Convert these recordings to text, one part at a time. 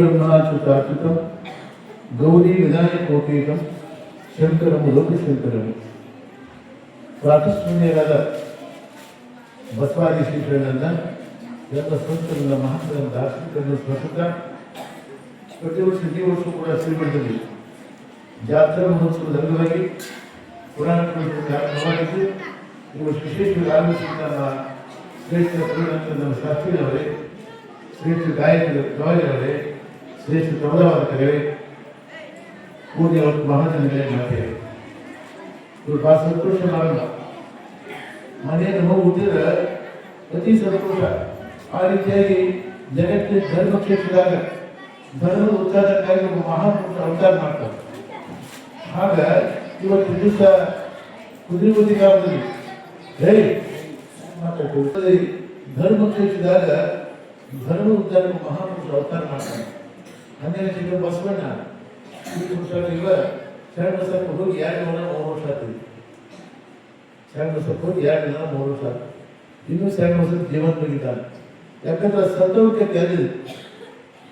ಬ್ರಹ್ಮಾಚ್ಯುತಾಚ್ಯುತಂ ಗೌರಿ ವಿನಾಯಕೋಪೇತಂ ಶಂಕರಂ, ಲೋಕಶಂಕರಂ. ಪ್ರಾತಸ್ಮರಣೀಯರಾದ ಬಸವಾದಿ ಶ್ರೀಗಳನ್ನ ಎಲ್ಲ ಸಂತರನ್ನ ಮಹತ್ವದ ದಾರ್ಶನಿಕರನ್ನು ಸ್ಮರಿಸುತ್ತಾ ಪ್ರತಿ ವರ್ಷ ಈ ವರ್ಷ ಕೂಡ ಶ್ರೀಮಠದಲ್ಲಿ ಜಾತ್ರಾ ಮಹೋತ್ಸವದ ಅಂಗವಾಗಿ ಪುರಾಣ ಈ ವರ್ಷ ವಿಶೇಷವಾಗಿ ಆಗಮಿಸಿದ ನಮ್ಮ ಶ್ರೇಷ್ಠ ನಮ್ಮ ಶಾಸ್ತ್ರಿಯವರೇ ಶ್ರೇಷ್ಠ ಗಾಯಕರು ಗವಾಯಿಯವರೇ ಶ್ರೇಷ್ಠ ಪ್ರಬಲವಾದಕರೇ ಅವತ್ತು ಮಹಾಜನಗಳೇ ಮಾಡ್ತೇವೆ ಇವರು ಬಹಳ ಸಂತೋಷ ಮಾಡಲ್ಲ ಮನೆಯನ್ನು ಮಗು ಹುಟ್ಟಿದ್ರೆ ಅತಿ ಸಂತೋಷ. ಆ ರೀತಿಯಾಗಿ ಜಗತ್ತಿನ ಧರ್ಮ ಕ್ಷೇತ್ರದಾಗ ಧರ್ಮದ ಉದ್ಧಾರಕ್ಕಾಗಿ ಒಬ್ಬ ಮಹಾಪುರುಷ ಅವತಾರ ಮಾಡ್ತಾರೆ. ಆಗ ಇವತ್ತು ದಿವಸ ಗ್ರಾಮದಲ್ಲಿ ಹೇ ಹೇಳಿ ಧರ್ಮ ಕ್ಷೇತ್ರದಾಗ ಧರ್ಮ ಉದ್ಧಾರಕ್ಕೆ ಮಹಾಪುರುಷರು ಅವತಾರ ಮಾಡ್ತಾರೆ. ಹನ್ನೆರಡು ಸಿಕ್ಕ ಬಸವಣ್ಣ, ಈ ಪುರುಷ ಇಲ್ಲ ಶರಣ ಬಸಪ್ಪ ಹೋಗಿ ಎರಡು ಜನ ಮೂರು ವರ್ಷ ಆಗ್ತದೆ ಶರಣ ಬಸಪ್ಪ ಹೋಗಿ ಎರಡು ಜನ ಮೂರು ವರ್ಷ ಆಗ್ತದೆ ಇನ್ನೂ ಶರಣ ಬಸಪ್ಪ ಜೀವಂತವಾಗಿದ್ದಾನೆ ಯಾಕಂದ್ರೆ ಸತ್ತವಕ್ಕೆ ತೆರೆದಿದೆ.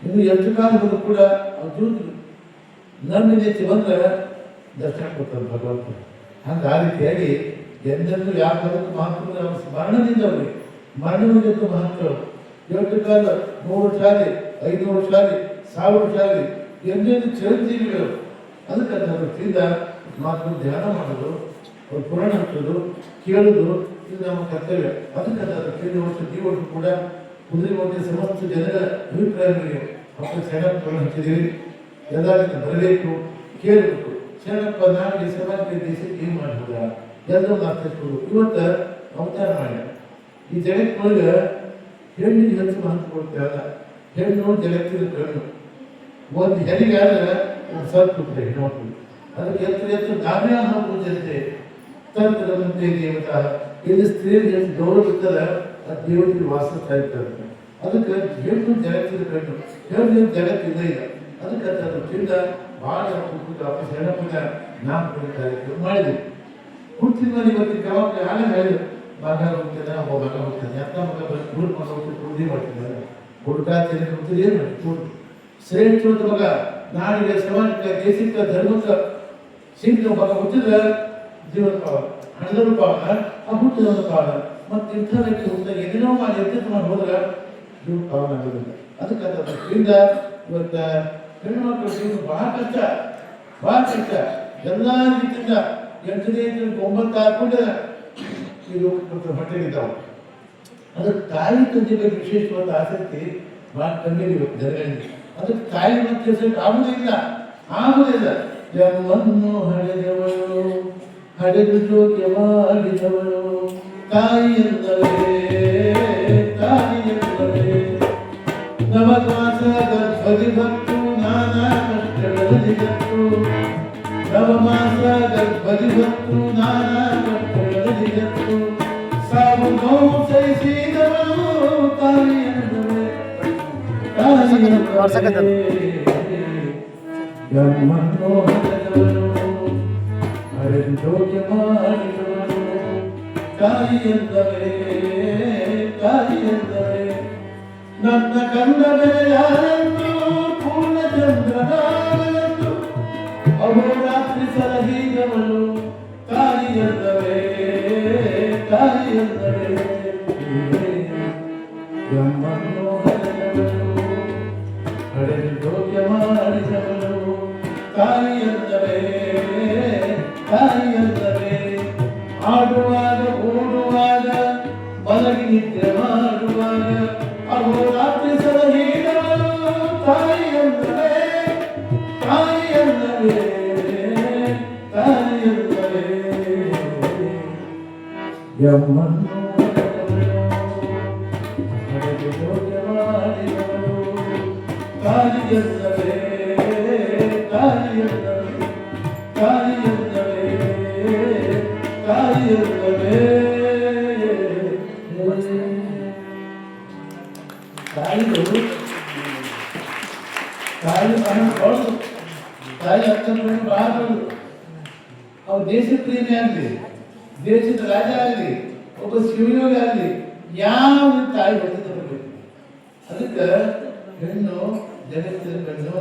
ಇನ್ನು ಎಷ್ಟು ಕಾಲ ಬಂದರೂ ಕೂಡ ಅವ್ರು ನನ್ನ ರೀತಿ ಬಂದ್ರೆ ದರ್ಶನ ಕೊಡ್ತಾರೆ ಭಗವಂತ ಹಂಗೆ ಆ ರೀತಿಯಾಗಿ ಎಂದೆಂದು ಯಾವ ಮಹತ್ವ ಮರಣದಿಂದ ಅವರಿಗೆ ಮರಣದಿಂದ ಮಹತ್ವ ಎಷ್ಟು ಕಾಲ ನೂರು ಶಾಲೆ, ಐನೂರು ಶಾಲೆ, ಸಾವಿರ ಶಾಲೆ, ಎಂದೆಂದು ಚಿರಂಜೀವಿಗಳು. ಅದಕ್ಕೆ ಅದರಿಂದ ಮಾತು ಧ್ಯಾನ ಮಾಡೋದು, ಅವ್ರು ಪುರಾಣ ಹಚ್ಚೋದು, ಕೇಳೋದು, ಇದು ನಮ್ಮ ಕರ್ತವ್ಯ. ಅದಕ್ಕೆ ಅದರ ಕೇಳಿ ವರ್ಷ ಈ ವರ್ಷ ಕೂಡ ಕುದುರೆ ಮಧ್ಯೆ ಸಮಸ್ತ ಜನರ ಅಭಿಪ್ರಾಯಗಳಿಗೆ ಮಕ್ಕಳು ಪುರಾಣ ಹಚ್ಚಿದ್ದೀವಿ ಎಲ್ಲರಿಗೂ ಬರಬೇಕು, ಕೇಳಬೇಕು. ಸೆಣಪ್ಪ ನಾಡಿಗೆ ಸಮಾಜಕ್ಕೆ, ದೇಶಕ್ಕೆ ಏನು ಮಾಡ್ಬೋದ? ಎಲ್ಲರೂ ಅರ್ಥೈಸ್ಬೋದು ಇವತ್ತು ಅವತಾರ ಮಾಡ್ಯ ಈ ಜಗತ್ತಿನೊಳಗೆ ಹೆಣ್ಣಿಗೆ ಹೆಚ್ಚು ಮಹತ್ವ ಕೊಡ್ತೇವಲ್ಲ ಹೆಣ್ಣು ಜಗತ್ತಿನ ಕಣ್ಣು ಒಂದು ಹೆರಿಗಾದ್ರೆ ಒಂದು ಸ್ವಲ್ಪ ಕೊಟ್ಟರೆ ಹೆಣ್ಣು ಅದಕ್ಕೆ ಎತ್ತರ ಎತ್ತರ ಅನ್ನೋ ಪೂಜಂತೆ ತಂತ್ರದಂತೆ ದೇವತಾ ಇಲ್ಲಿ ಸ್ತ್ರೀಯರಿಗೆ ಎಷ್ಟು ಗೌರವ ಇರ್ತದೆ, ಆ ದೇವರಿಗೆ ವಾಸಿಸ್ತಾ ಇರ್ತಾರೆ. ಅದಕ್ಕೆ ಹೆಣ್ಣು ಜಗತ್ತಿನ ಕಣ್ಣು ಹೆಣ್ಣು ಜಗತ್ತಿದೆ ಇಲ್ಲ. ಅದಕ್ಕೆ ಅದರ ಚಿಂತ ಭಾಳ ಕುಟುಂಬ ಅಪ್ಪ ಶರಣಪ್ಪನ ನಾಮಕರಣ ಕಾರ್ಯಕ್ರಮ ಮಾಡಿದೆ. ಹುಟ್ಟಿದ ಇವತ್ತು ಇವತ್ತಿನ ಕ್ರಮಕ್ಕೆ ಆಗ ಹೇಳಿದ್ರು? ಮಗ ಹೋಗ್ತದೆ ಒಬ್ಬ ಮಗ ಹೋಗ್ತದೆ ಅಂತ ಮಗ ಗುರು ಹೋಗ್ತಾನೆ ಹುಡುಗಿ ಮಾಡ್ತಿದ್ದಾರೆ. ತೆರೆ ಹೋಗ್ತಾರೆ ಏನು ಮಾಡಿ ಶ್ರೇಷ್ಠ ಮಗ, ನಾಡಿಗೆ ಸಮಾಜಕ್ಕೆ, ದೇಶಕ್ಕೆ, ಧರ್ಮಕ್ಕೆ ಸಿಂಧ ಮಗ ಹುಟ್ಟಿದ್ರೆ ಜೀವನ ಪಾವ ಹಣದ ಪಾವ ಆ ಹುಟ್ಟಿದ ಪಾವ ಮತ್ತೆ ಇಂಥ ವ್ಯಕ್ತಿ ಹುಟ್ಟಿದಾಗ ಏನೇನೋ ಮಾಡಿ ಎತ್ತಿತ್ತು ಮಾಡಿ ಹೋದ್ರೆ ಜೀವನ ಪಾವನ ಆಗೋದಿಲ್ಲ. ಅದಕ್ಕೆ ಅದರಿಂದ ಇವತ್ತ ಹೆಣ್ಣುಮಕ್ಕಳ ಜೀವನ ಬಹಳ ಕಷ್ಟ ಬಹಳ ಕಷ್ಟ. ಎಲ್ಲ ರೀತಿಯಿಂದ ಎಂಟನೇ ಒಂಬತ್ತು ಹಾಕೊಂಡೆ ಇದು ಹೊಟ್ಟೆಗಿದ್ದಾವೆ ಅದಕ್ಕೆ ತಾಯಿ ತಂದೆ ವಿಶೇಷವಾದ ಆಸಕ್ತಿ ಬಹಳ ಕಮ್ಮಿ ಜನಗಳಿಗೆ. ಅದಕ್ಕೆ ತಾಯಿ ಮತ್ತು ಹೆಸರು ಆಗುವುದಿಲ್ಲ ಆಗುವುದಿಲ್ಲ ಜನ್ಮನ್ನು ಹಡೆದವಳು ಹಡೆದು ಜೋಕೆ ಮಾಡಿದವಳು ತಾಯಿ ಎಂದವೇ ತಾಯಿ ಎಂದರೆ. ನವದ್ವಾಸ ಗರ್ಭದಿ ಭಕ್ತು ನಾನಾ ಕಷ್ಟಗಳಲ್ಲಿ ಜತ್ತು ನವಮಾಸ ಗರ್ಭದಿ ಭಕ್ತು ನಾನಾ ಕಷ್ಟಗಳಲ್ಲಿ ಎಂದವೇ ತಾಯಿ ಎಂದವೇ ನನ್ನ ಕನ್ನಡ ಯಾರೆಂದು ಪೂರ್ಣ ಚಂದ್ರನಾಗಲೆಂದು ಅಹೋರಾತ್ರಿ ಸಲಹಿದವಳು ತಾಯಿ ಎಂದವೇ ಆಡುವಾಗ ಓಡುವಾಗ, ಮಲಗಿ ನಿದ್ರೆ ಮಾಡುವಾಗ ಅಹೋರಾತ್ರಿ ಸಲಹಿದವಳು ತಾಯಿ ಎಂದವೇ ತಾಯಿ ಎಂದವೇ ತಾಯಿ ಎಂದವೇ ಯಮ್ಮನ್ನು ಹಡೆದು ಯೋಗ್ಯ ಮಾಡಿದವಳು ತಾಯಿ ಎಂದವೇ ಅವ್ರ ದೇಶ ಪ್ರೇಮಿ ಆಗಲಿ ದೇಶದ ರಾಜ ಆಗಲಿ ಒಬ್ಬ ಶಿವಯೋಗಿ ಆಗಲಿ ಯಾವ ತಾಯಿ ಹೊತ್ತಿದ ಬರಬೇಕು ಅದಕ್ಕೆ ಹೆಣ್ಣು ಜಗತ್ತಿನ ಕಣ್ಣು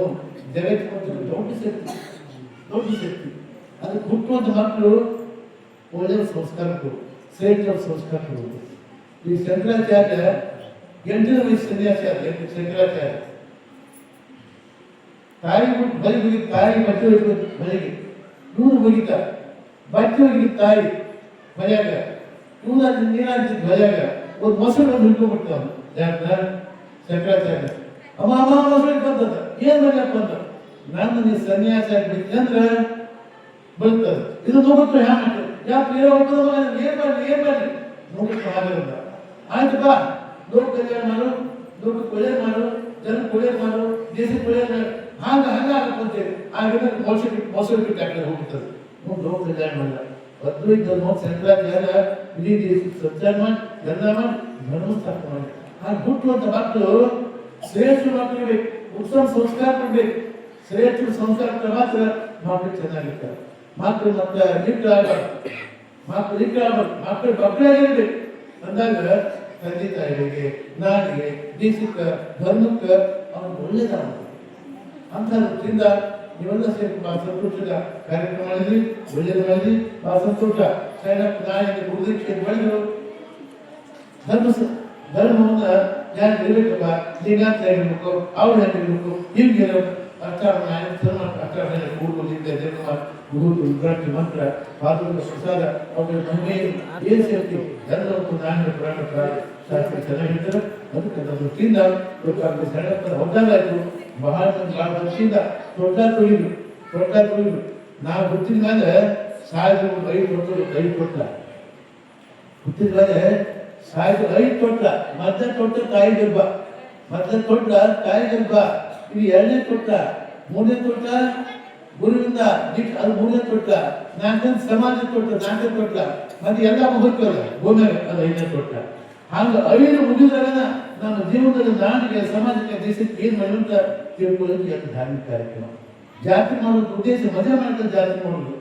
ಜಗತ್ತು ಮತ್ತು ದೊಡ್ಡ ಶಕ್ತಿ ದೊಡ್ಡ ಶಕ್ತಿ. ಅದಕ್ಕೆ ಹುಟ್ಟುವಂತ ಮಕ್ಕಳು ಒಳ್ಳೆಯ ಸಂಸ್ಕಾರಗಳು, ಶ್ರೇಷ್ಠ ಸಂಸ್ಕಾರಗಳು. ಈ ಶಂಕರಾಚಾರ್ಯ ಎಂಟನೇ ವಯಸ್ಸು ಸನ್ಯಾಸಿ ಆದ ಎಂಟು ಶಂಕರಾಚಾರ್ಯ. ತಾಯಿ ಬಿಟ್ಟು ಬಲಿ ಹೋಗಿ ತಾಯಿ ಬಟ್ಟೆ ಹೋಗಿ ಬಲಿಗೆ ಇವನು ಹೋಗಿದ್ದ ಬಟ್ಟೆ ಹೋಗಿ ತಾಯಿ ಮರ್ಯಾಗ ಇವನು ಅದು ನೀರಾಂತಿ ಭಯಾಗ ಒಂದು ಮೊಸರು ಒಂದು ಹಿಡ್ಕೊಂಡ್ಬಿಡ್ತಾವ ಯಾಕ ಶಂಕರಾಚಾರ್ಯ. ಅಮ್ಮ ಅಮ್ಮ ಬಂದದ ಏನ್ ಮಾಡ್ಯಪ್ಪ ಅಂತ? ನನ್ನ ಸನ್ಯಾಸ ಆಗ್ಬಿಟ್ಟು ಅಂದ್ರೆ ಬರ್ತದೆ ಇದು ನೋಡ್ಬಿಟ್ಟು ಹ್ಯಾಂಗ ಯಾಕೆ ಒಬ್ಬದ ಮಗ ಏನ್ ಮಾಡ್ಲಿ, ಏನ್ ಮಾಡಿ ನೋಡ್ಬಿಟ್ಟು ಹಾಗಲ್ಲ ಆಯ್ತು ಬಾ. ನೋಡ್ ಕಲ್ಯಾಣ ಮಾಡು ನೋಡ್ ಕೊಳೆ ಮಾಡು, ಜನ ಕೊಳೆ ಮಾಡು, ದೇಶ ಕೊಳೆ ಮಾಡು. ಹಾಂಗ, ಹಂಗ ಆಗಕ್ಕಂತೇಳಿ ಆಗಿನ ಮೋಸ ಮೋಸ ಬಿಟ್ಟು ಯಾಕೆ ಹೋಗ್ತದೆ ನೋಡ್ ಕಲ್ಯಾಣ ಮಾಡಲ್ಲ ಬದ್ರು ಇದ್ದ ನೋಡಿ ಶಂಕರಾಚಾರ್ಯ ಇಡೀ ದೇಶ ಸಂಚಾರ ಮಾಡಿ, ಎಲ್ಲ ಮಾಡಿ ಧರ್ಮ ಸ್ಥಾಪನೆ ಮಾಡಿ. ಆ ಹುಟ್ಟುವಂತ ಮಕ್ಕಳು ಶ್ರೇಷ್ಠ ಮಕ್ಕಳು ಬೇಕು ಉತ್ತಮ ಸಂಸ್ಕಾರ ಕೊಡ್ಬೇಕು. ಶ್ರೇಷ್ಠ ಸಂಸ್ಕಾರ ಮಾತ್ರ ಮಕ್ಕಳು ಚೆನ್ನಾಗಿರ್ತಾರೆ. ಮಕ್ಕಳು ಮತ್ತೆ ಮಾತ್ರ ಆಗಬಾರ್ದು. ಮಕ್ಕಳು ನಿಟ್ಟು ಆಗಬಾರ್ದು. ಮಕ್ಕಳು ಮಕ್ಕಳಾಗಿರ್ಬೇಕು ಅಂದಾಗ ತಂದೆ ತಾಯಿಗಳಿಗೆ ನಾಡಿಗೆ ದೇಶಕ್ಕೆ ಧರ್ಮಕ್ಕೆ ಅವ್ನು ಒಳ್ಳೇದಾಗ ಅಂತ ದೃಷ್ಟಿಯಿಂದ ನೀವೆಲ್ಲ ಸೇರಿ ಬಹಳ ಸಂತೋಷದ ಕಾರ್ಯಕ್ರಮ ಮಾಡಿದ್ರಿ, ಒಳ್ಳೇದು ಮಾಡಿದ್ರಿ ಬಹಳ ಸಂತೋಷ. ಸೈನಪ್ ನಾಯಕ ಗುರುದೀಕ್ಷೆ ಮಾಡಿದ್ರು. ಧರ್ಮ ಧರ್ಮವನ್ನ ಯಾರು ಇರಬೇಕಪ್ಪ? ಲಿಂಗಾಂತ ಇರಬೇಕು ಅವ್ರು ಹೇಳಬೇಕು ಹಿಂಗೆ ಅಷ್ಟಾವಣ ಧರ್ಮ ಅಷ್ಟಾವಣ ಕೂಡುವುದಿಲ್ಲ ಧರ್ಮ ಗುರು ಮಂತ್ರ ಪಾದಕ ಸುಸಾದ ಅವ್ರ ಮಹಿಮೆ ಏನು ಸೇರ್ತೀವಿ ಎಲ್ಲವಕ್ಕೂ ನಾನು ಪುರಾಣ ಶಾಸ್ತ್ರ ಚೆನ್ನಾಗಿರ್ತಾರೆ ಅದಕ್ಕೆ ನಮ್ಮ ದೃಷ್ಟಿಯಿಂದ ಇವತ್ತು ಸಣ್ಣಪ್ಪನ ಹೊದ್ದಾಗಾಯ್ತು ಬಹಳ ಬಹಳ ದೊಡ್ಡ ತೊಳಿದ್ರು ದೊಡ್ಡ ತೊಳಿದ್ರು ನಾವು ಮೇಲೆ ಸಾವಿರದ ಐದು ಕೊಟ್ಟು ಐದು ಕೊಟ್ಟ. ಸಾವಿರದ ಐದು ತೊಟ್ಟ ಮೊದಲ ತೊಟ್ಟ ತಾಯಿ ಗರ್ಭ ಮೊದಲ ತೊಟ್ಟ ತಾಯಿ ಗರ್ಭ ಇದು ಎರಡನೇ ತೊಟ್ಟ ಮೂರನೇ ತೊಟ್ಟ ಗುರುವಿಂದ ಅದು ಮೂರನೇ ತೊಟ್ಟ ನಾಲ್ಕನೇ ಸಮಾಜ ತೊಟ್ಟ ನಾಲ್ಕನೇ ತೊಟ್ಟ ಮತ್ತೆ ಎಲ್ಲ ಮುಗಿದ್ವಲ್ಲ ಭೂಮಿ ಅದು ಐದನೇ ತೊಟ್ಟ ಹಂಗ ಐದು ಮುಗಿದಾಗ ನಮ್ಮ ಜೀವನದಲ್ಲಿ ನಾಡಿಗೆ, ಸಮಾಜಕ್ಕೆ, ದೇಶಕ್ಕೆ ಏನು ಮಾಡುವಂತ ತಿಳ್ಕೊಳ್ಳೋದು ಧಾರ್ಮಿಕ ಕಾರ್ಯಕ್ರಮ. ಜಾತಿ ಮಾಡೋದು ಉದ್ದೇಶ ಮಜಾ ಮಾಡ್ತಾರೆ ಜಾತಿ ಮಾಡೋದು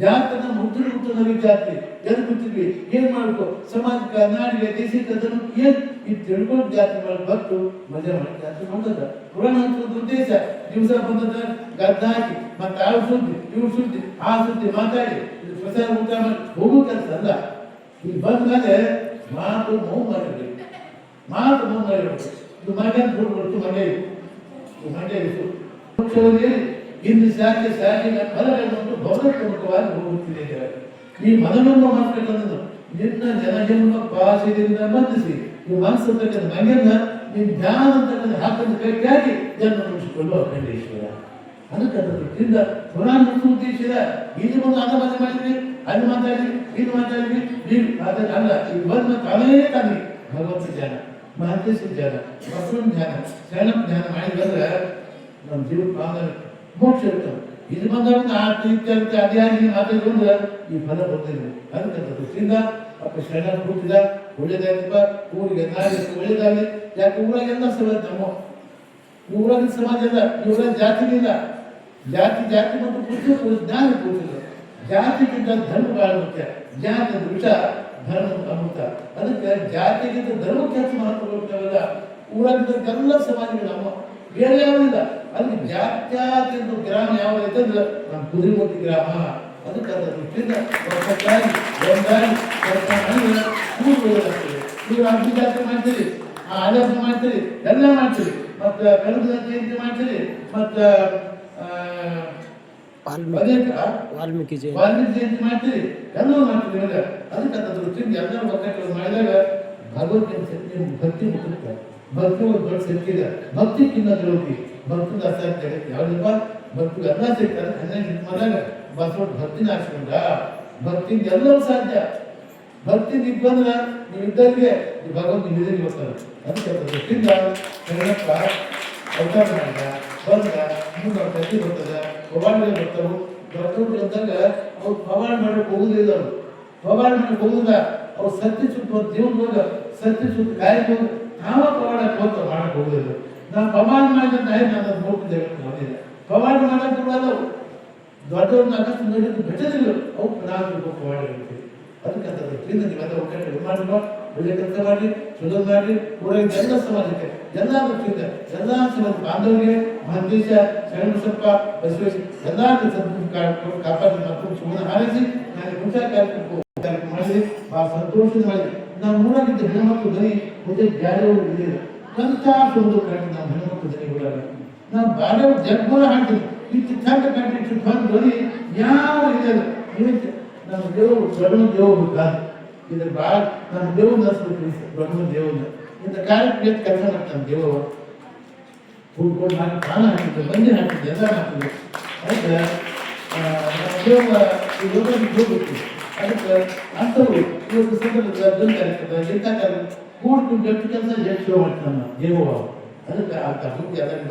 ಜಾತನ ಮುದ್ದೆ ಮುಟ್ಟನವಿ ಜಾತಿ ಎಲ್ಲಿ ಕೂತಿದ್ವಿ ಏನ್ ಮಾಡ್ಕೋ ಸಮಾಜಕ್ಕೆ ನಾಡಿಗೆ ದೇಶಕ್ಕೆ ಅದನ್ನು ಏನ್? ಈ ತಿಳ್ಕೊಂಡು ಜಾತಿ ಮಾಡಿ ಮಜಾ ಮಾಡಿ ಜಾತಿ ಮಾಡ್ತದ ಪುರಾಣ ಉದ್ದೇಶ. ದಿವಸ ಬಂದದ, ಗದ್ದ ಹಾಕಿ, ಮತ್ತೆ ಆಳು ಸುದ್ದಿ, ಇವ್ರು ಸುದ್ದಿ, ಆ ಸುದ್ದಿ ಮಾತಾಡಿ, ಇದು ಪ್ರಚಾರ ಊಟ ಮಾಡಿ ಹೋಗೋ ಕೆಲಸ ಅಲ್ಲ. ಇಲ್ಲಿ ಬಂದ್ಮೇಲೆ ಮಾತು ನೋವು ಮಾಡಿರ್ಬೇಕು ಮಾತು ನೋವು ಮಾಡಿರ್ಬೇಕು ಇದು ಮನೆ ಬಿಟ್ಟು ಮನೆ ಇದು ಮನೆ ಇದು ಪಕ್ಷದಲ್ಲಿ ಸಾಕಿ ಶಾಖೆ ಶಾಖೆಯ ಭೌತಿಕವಾಗಿ ಹೋಗುತ್ತಿದೆ ಈ ಮನವನ್ನು ಮಾಡ್ಬೇಕನ್ನೋದು ನಿನ್ನ ಜನಜನ್ಮ ಪಾಶದಿಂದ ಬಂಧಿಸಿ, ಈ ಮನಸ್ಸು ಅಂತಕ್ಕಂಥ ಮನೆಯನ್ನ ಜ್ಞಾನ ಧ್ಯಾನ ಅಂತಕ್ಕಂಥ ಹಾಕಿದ ಕೈಗಾಗಿ ಜನ್ಮ ಮುಗಿಸಿಕೊಂಡು ಅಖಂಡೇಶ್ವರ ಅದಕ್ಕೆ ಅದರ ದೃಷ್ಟಿಯಿಂದ ಪುರಾಣ ಉದ್ದೇಶದ ಇಲ್ಲಿ ಒಂದು ಅದ ಮಾಡಿದ್ರಿ ಅಲ್ಲಿ ಮಾತಾಡಿದ್ವಿ ಇಲ್ಲಿ ಮಾತಾಡಿದ್ವಿ ನೀವು ಮಾತಾಡಿ, ಅಲ್ಲ, ಈ ಬಂದ ತಾನೇ ತಾನೆ, ಭಗವಂತ ಜ್ಞಾನ ಮಹಂತೇಶ್ವರ ಜ್ಞಾನ ಬಸವನ ಜ್ಞಾನ ಶರಣ ಧ್ಯಾನ ಮಾಡಿ ಬಂದ್ರೆ ನಮ್ಮ ಜೀವ ಪಾದ ಮೋಕ್ಷ ಇರ್ತವೆ ಇದು ಬಂದವರಿಂದ ಆ ಇತ್ಯಂತ ಅದಿಯಾಗಿ ಮಾತಾಡಿಕೊಂಡು ಈ ಫಲ ಬರ್ತಿದೆ ಅದಕ್ಕೆ ದೃಷ್ಟಿಯಿಂದ ಅಪ್ಪ ಶರಣ ಹುಟ್ಟಿದ ಒಳ್ಳೇದಾಯ್ತಪ್ಪ ಊರಿಗೆ ನಾಳೆ ಒಳ್ಳೇದಾಗಲಿ. ಯಾಕೆ ಊರಾಗೆಲ್ಲ ಸಲ ನಮ್ಮ ಊರಾಗಿನ ಸಮಾಜ ಇಲ್ಲ ಇವರ ಜಾತಿ ಇಲ್ಲ. ಜಾತಿ ಜಾತಿ ಮತ್ತು ಕೂತಿದ್ರು ಜ್ಞಾನ ಕೂತಿದ್ರು ಜಾತಿಗಿಂತ ಧರ್ಮ ಬಹಳ ಮುಖ್ಯ. ಜಾತಿ ವಿಷ ಧರ್ಮ ಅಮೃತ. ಅದಕ್ಕೆ ಜಾತಿಗಿಂತ ಧರ್ಮಕ್ಕೆ ಹೆಚ್ಚು ಮಹತ್ವ ಕೊಡ್ತೇವಲ್ಲ ಊರಾಗಿದ್ದ ಎಲ್ಲ ಸಮಾಜಗಳು ನಮ್ಮ. ಬೇರೆ ಯಾವಿಲ್ಲ ಅಲ್ಲಿ ಜಾತ್ಯಾತಿ ಅಂತ ಗ್ರಾಮ ಯಾವ ಐತಂದ್ರೆ ನಮ್ಮ ಕುದುರೆಮುಖಿ ಗ್ರಾಮ. ಅದಕ್ಕೆ ಅದರ ದೃಷ್ಟಿಯಿಂದ ಒಟ್ಟಾಗಿ ಒಂದಾಗಿ ಕೆಲಸ ಮಾಡಿದ್ರೆ ಊರು ಒಳ್ಳೆದಾಗ್ತದೆ. ನೀವು ಅಗ್ನಿ ಜಾತ್ರೆ ಮಾಡ್ತೀರಿ ಆ ಆಲೋಚನೆ ಮಾಡ್ತೀರಿ ಎಲ್ಲ ಮಾಡ್ತೀರಿ. ಮತ್ತೆ ಕನಕ ಜಯಂತಿ ಮಾಡ್ತೀರಿ? ಮತ್ತೆ ಆ, ವಾಲ್ಮೀಕಿ ಅನೇಕ ವಾಲ್ಮೀಕಿ ಜಯಂತಿ. ವಾಲ್ಮೀಕಿ ಜಯಂತಿ ಮಾಡ್ತೀರಿ ಎಲ್ಲವೂ ಮಾಡ್ತೀರಿ. ಇವಾಗ ಅದಕ್ಕೆ ಅದರ ದೃಷ್ಟಿಯಿಂದ ಎಲ್ಲರೂ ಒಕ್ಕಟ್ಟು ಮಾಡಿದಾಗ ಭಗವದ್ಗೀತೆ ಶಕ್ತಿ ಭಕ್ತಿ ಮುಟ್ಟುತ್ತೆ. ಭಕ್ತಿ ಒಂದು ದೊಡ್ಡ ಶಕ್ತಿ ಇದೆ ಭಕ್ತಿಕ್ಕಿಂತ ದ್ರೌಪದಿ ಭಕ್ತಿ ಅಸಾಧ್ಯ ಜಗತ್ತು ಯಾವುದಪ್ಪ ಭಕ್ತಿ ಎಲ್ಲ ಸಿಗ್ತಾರೆ ಹನ್ನೆರಡು ಇದು ಮಾಡಿದಾಗ ಬಸವಣ್ಣ ಭಕ್ತಿನ ಹಾಕ್ಸ್ಕೊಂಡ ಭಕ್ತಿಯಿಂದ ಎಲ್ಲರೂ ಸಾಧ್ಯ. ಭಕ್ತಿ ನೀವು ಬಂದ್ರೆ ನೀವು ಇದ್ದವ್ರಿಗೆ ಈ ಭಗವಂತ ನಿಮಗೆ ಬರ್ತಾರೆ ಅದಕ್ಕೆ ಭಕ್ತಿಯಿಂದ ಕನ್ನಡಪ್ಪ ಅವತಾರ ಮಾಡಿದ ಬಂದ ಮುಂದೆ ಪ್ರತಿ ಬರ್ತದೆ. ಪವಾಡಗಳು ಬರ್ತಾವು ದೊಡ್ಡವ್ರು ಅಂದಾಗ ಅವ್ರು ಪವಾಡ ಮಾಡಕ್ಕೆ ಹೋಗುದಿಲ್ಲ ಅವರು. ಪವಾಡ ಮಾಡಕ್ಕೆ ಹೋಗುದಿಲ್ಲ. ಅವ್ರು ಸತ್ಯ ಸುತ್ತ ಜೀವನದಾಗ ಸತ್ಯ ಸುತ್ತ ಕಾಯಕ್ಕೆ ಹೋಗಿ ಪವಾಡ ಹೋಗ್ತ ಮಾಡಕ್ಕೆ ಹೋಗುದಿಲ್ಲ ನಾವು ಪವಾಡ ಮಾಡಿದ ನಾನು ನೋಡ್ತು ಜಗತ್ತು ನೋಡಿಲ್ಲ ಪವಾಡ ಮಾಡಕ್ಕೆ ಅವು ದೊಡ್ಡವ್ರನ್ನ ಅಕಸ್ಮಾತ್ ನೋಡಿದ್ದು ಬಿಟ್ಟದಿಲ್ಲ ಅವು. ನಾನು ಪವಾಡ ಹೇಳ್ತೀವಿ. ಅದಕ್ಕೆ ಅಂತ ದೃಷ್ಟಿಯಿಂದ ನೀವೆಲ್ಲ ಒಕ್ಕಟ್ಟು ಮಾಡಿದ್ರು ಒಳ್ಳೆ ಕೆಲಸ ಮಾಡಿ ಸುಲಭ ಮಾಡಿ ಕೂಡ ಎಲ್ಲ ಸಮಾಜಕ್ಕೆ, ಎಲ್ಲ ಎಲ್ಲ ಸಮಾಜ ಬಾಂಧವರಿಗೆ ಬಸವೇಶ್, ಎಲ್ಲ ಕಾಪಾಡಿ ಮಕ್ಕಳು ಸುಮ್ಮನೆ ಹಾರಿಸಿ ನಾನು ಕಾರ್ಯಕ್ರಮ ಮಾಡಿದೆ ಬಹಳ ನಾವು ನೋಡಾಗಿದ್ದ ಹೆಣ್ಮಕ್ಳು ದನಿ ಮುಂದೆ ಬ್ಯಾರೆ ಇರಲಿಲ್ಲ ಅಂತ ಒಂದು ಕಾಣ್ತದೆ ನಾನು ಹೆಣ್ಮಕ್ಳು ದನಿಗಳಾಗ ನಾವು ಬಾಳೆ ಜಗ್ಮೂಲ ಹಾಕಿದ್ರು ಇಷ್ಟು ಚಂದ ಕಂಡು ಇಷ್ಟು ಬಂದು ಧ್ವನಿ ಯಾವ ಇದೆಯಲ್ಲ ಏನು ನಮ್ಮ ದೇವರು ಬ್ರಹ್ಮ ದೇವರು ಇದ್ರ ಭಾಳ ದೇವ್ರ ನಸ್ಬೇಕು ಬ್ರಹ್ಮ ದೇವ್ರ ಇಂಥ ಕಾರ್ಯಕ್ಕೆ ಕೆಲಸ ಮಾಡ್ತಾನೆ ದೇವರು ಕೂತ್ಕೊಂಡು ಹಾಕಿ ಪ್ರಾಣ ಹಾಕಿದ್ದೆ ಮಂದಿ ಹಾಕಿದ್ದೆ ಎಲ್ಲ ಹಾಕಿದ್ದೆ ಆಯ್ತಾ? ನಮ್ಮ ದೇವ ಹೋಗ್ಬೇಕು. ಅದಕ್ಕೆ ಅಂಥವ್ರು ಇವತ್ತು ಸಂದರ್ಭದ ಎಂಥ ಕಾರ್ಯಕ್ರಮ ಕೂಡ್ತು ಗಟ್ಟಿ ಕೆಲಸ ಶುರು ಮಾಡ್ತಾನೆ ದೇವ ಅದಕ್ಕೆ ಅಂತ ಅದಕ್ಕೆ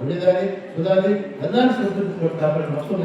ಒಳ್ಳೆಯದಾಗಿ ಸುಧಾರಿ ಎಲ್ಲರೂ ಸಂಸ್ಕೃತಿ ಕಾಪಾಡಿ ಮಕ್ಕಳು